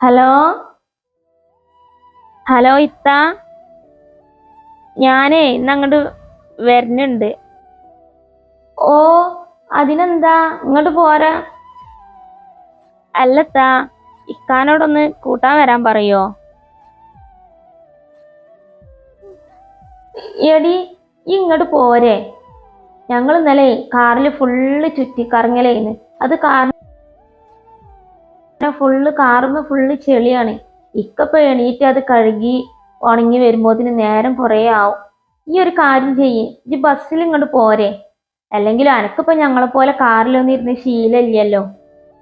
Hello? Hello ഇത്ത. ഞാനേ ഇന്ന് അങ്ങോട്ട് വരുന്നുണ്ട്. ഓ അതിനെന്താ? ഇങ്ങോട്ട് പോരാ. അല്ലത്താ ഇക്കാനോടൊന്ന് കൂട്ടാൻ വരാൻ പറയോ? എടി ഇങ്ങോട്ട് പോരെ. ഞങ്ങൾ ഇന്നലെ കാറിൽ ഫുള്ള് ചുറ്റിക്കറങ്ങലേന്ന്. അത് കാരണം ഫുള്ള് കാറുമ്മ ഫുള്ള് ചെളിയാണ്. ഇക്കപ്പ എണീറ്റ് അത് കഴുകി ഉണങ്ങി വരുമ്പോത്തിന് നേരം കുറേ ആവും. ഈ ഒരു കാര്യം ചെയ്യേ. ഈ ബസ്സിൽ ഇങ്ങോട്ട് പോരെ. അല്ലെങ്കിൽ അനക്കിപ്പോ ഞങ്ങളെ പോലെ കാറിലൊന്നും ഇരുന്ന് ശീലമില്ലല്ലോ.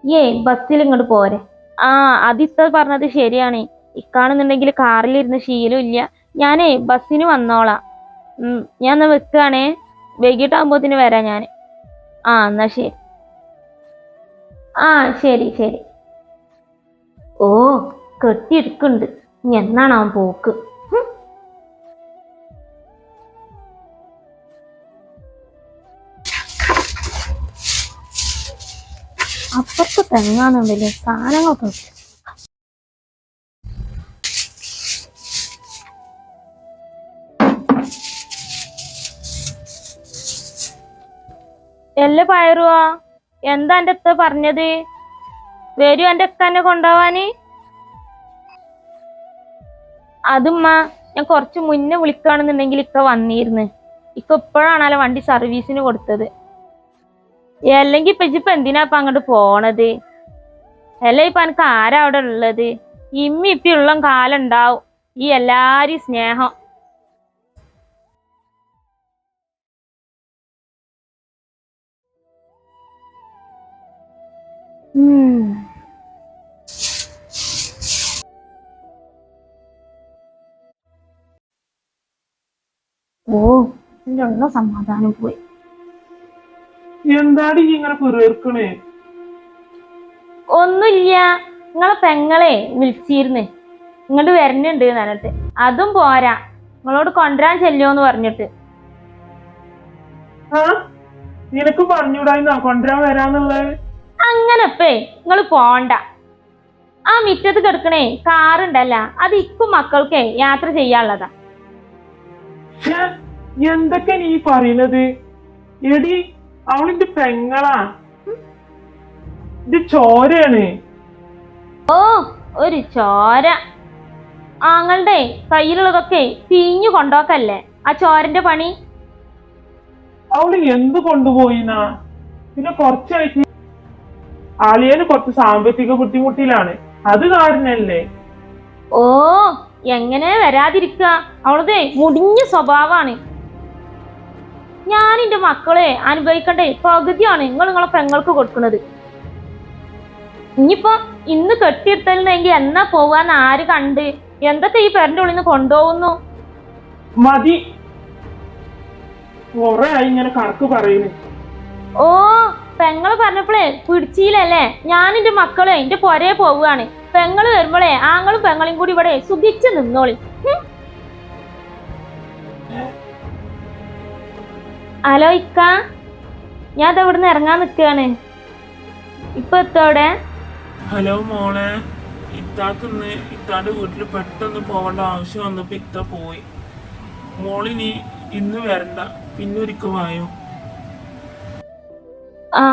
ഏ ബസ്സിൽ ഇങ്ങോട്ട് പോരെ. ആ അതിത്ത പറഞ്ഞത് ശരിയാണ്. ഇക്കാണെന്നുണ്ടെങ്കിൽ കാറിലിരുന്ന് ശീലം ഇല്ല ഞാനേ ബസ്സിന് വന്നോളാം. ഉം, ഞാൻ എന്നാ വെക്കുകയാണേ വൈകിട്ടാകുമ്പോത്തിന് വരാം ഞാൻ ആ എന്നാ ശരി. ആ ശരി ശരി. ഓ കെട്ടിയെടുക്കുന്നുണ്ട്. ഇനി എന്നാണ് അവൻ പോക്ക്. അപ്പുറത്ത് തെങ്ങാന്നുണ്ടല്ലേ സാധനങ്ങളൊക്കെ. എല്ല പയറുവാ? എന്താ എന്റെ അത്ത പറഞ്ഞത്? വരൂ എന്റെ എന്നെ കൊണ്ടുപോവാന്. അതുമ്മ ഞാൻ കുറച്ച് മുന്നേ വിളിക്കുകയാണെന്നുണ്ടെങ്കിൽ ഇക്ക വന്നിരുന്നു. ഇക്ക ഇപ്പോഴാണല്ലോ വണ്ടി സർവീസിന് കൊടുത്തത്. അല്ലെങ്കിൽ ഇപ്പൊ ഇപ്പൊ എന്തിനാ ഇപ്പൊ അങ്ങോട്ട് പോണത്? അല്ല ഇപ്പൊ എനിക്ക് ആരാ അവിടെ ഉള്ളത്? ഇമ്മി ഇപ്പി ഉള്ള കാലം ഉണ്ടാവും ഈ എല്ലാരും സ്നേഹം. ഉം. ഓ എന്റെ ഉള്ള സമാധാനം പോയി. എന്താടി ഇങ്ങനെ പിറേർക്കണേ ഒന്നുമില്ല. നിങ്ങളെ പെങ്ങളെ വിളിച്ചിരുന്ന്. ഇങ്ങോട്ട് വരണുണ്ട് നനട്ട് അതും പോരാ. നിങ്ങളോട് കൊണ്ടുവരാൻ ചെല്ലോന്ന് പറഞ്ഞിട്ട്. നിനക്ക് പറഞ്ഞൂടായിന്നാ കൊണ്ടുവരാൻ വരാന്നുള്ളത് അങ്ങനെ ഇപ്പേ നിങ്ങൾ പോണ്ട. ആ മിറ്റത്ത് കിടക്കണേ കാറുണ്ടല്ല. അത് ഇപ്പൊ മക്കൾക്കേ യാത്ര ചെയ്യാനുള്ളതാ. എന്തൊക്കെ നീ പറയുന്നത് എടി അവളിന്റെ പെങ്ങളാ. ഇത് ചോരയാണ്. ഓ ഒരു ചോര. ആങ്ങളുടെ കയ്യിലുള്ളതൊക്കെ പിഞ്ഞു കൊണ്ടോക്കല്ലേ? ആ ചോരന്റെ പണി? അവൾ എന്ത് കൊണ്ടുപോയിനാ? പിന്നെ കുറച്ചായിട്ട് ആളിയന് കുറച്ച് സാമ്പത്തിക ബുദ്ധിമുട്ടിലാണ്. അത് കാരണല്ലേ? ഓ എങ്ങനെ വരാതിരിക്ക? അവളതെ മുടിഞ്ഞ സ്വഭാവമാണ്. ഞാൻ എന്റെ മക്കളെ അനുഭവിക്കേണ്ട പകുതിയാണ് നിങ്ങൾ നിങ്ങളെ പെങ്ങൾക്ക് കൊടുക്കുന്നത്. ഇനിയിപ്പോ ഇന്ന് കെട്ടിയിട്ടല്ലെങ്കിൽ എന്നാ പോവാന്ന് ആര് കണ്ട്? എന്തൊക്കെ ഈ പെരന്റെ ഉള്ളിൽ നിന്ന് കൊണ്ടുപോകുന്നു? മതി. കൊറേ ആയി ഇങ്ങനെ കണക്ക് പറയുന്നു ഓ പെങ്ങൾ പറഞ്ഞപ്പോഴേ പിടിച്ചില്ലല്ലേ? ഞാൻ എന്റെ മക്കളെ എന്റെ പൊരേ പോവുകയാണ്. പെങ്ങൾ വരുമ്പോഴേ ആങ്ങളും പെങ്ങളും കൂടി ഇവിടെ സുഖിച്ച് നിന്നോളി. ഹലോ ഇക്ക. ഞാൻ ദാ ഇവിടുന്ന് ഇറങ്ങാൻ നിൽക്കുകയാണ് ഇപ്പൊ എത്തോടെ ഹലോ മോളെ. ഇത്താക്കിന്ന് ഇത്താന്റെ വീട്ടിൽ പെട്ടെന്ന് പോകേണ്ട ആവശ്യം വന്നപ്പോ ഇത്ത പോയി. മോളിനി ഇന്ന് വരണ്ട. പിന്നെ ഒരിക്കൽ വായോ. ആ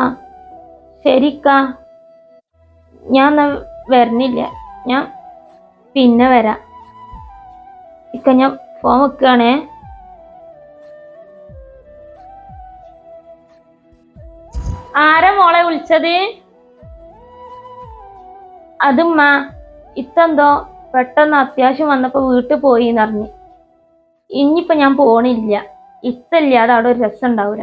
ശരിക്ക ഞാൻ വരുന്നില്ല ഞാൻ പിന്നെ വരാം. ഇക്ക ഞാൻ ഫോൺ വെക്കുകയാണേ ആരാ മോളെ വിളിച്ചത്? അതുമ്മ ഇത്തെന്തോ പെട്ടെന്ന് അത്യാവശ്യം വന്നപ്പോ വീട്ടിൽ പോയി എന്നറിഞ്ഞ് ഇനിയിപ്പൊ ഞാൻ പോണില്ല. ഇത്തല്ലാതെ അവിടെ ഒരു രസം ഉണ്ടാവൂല.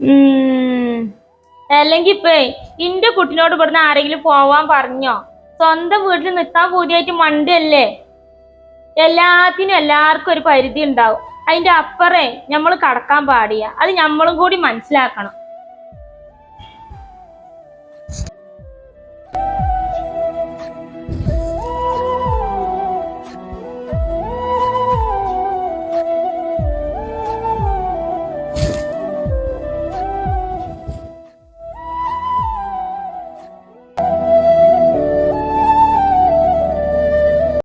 ഉം. അല്ലെങ്കി ഇപ്പേ ഇന്റെ കുട്ടിനോട് ഇവിടുന്ന് ആരെങ്കിലും പോവാൻ പറഞ്ഞോ? സ്വന്തം വീട്ടിൽ നിൽക്കാൻ പൂതിയായിട്ട് മണ്ടല്ലേ എല്ലാത്തിനും എല്ലാവർക്കും ഒരു പരിധി ഉണ്ടാവും. അതിന്റെ അപ്പുറേ നമ്മൾ കടക്കാൻ പാടില്ല. അത് നമ്മളും കൂടി മനസ്സിലാക്കണം.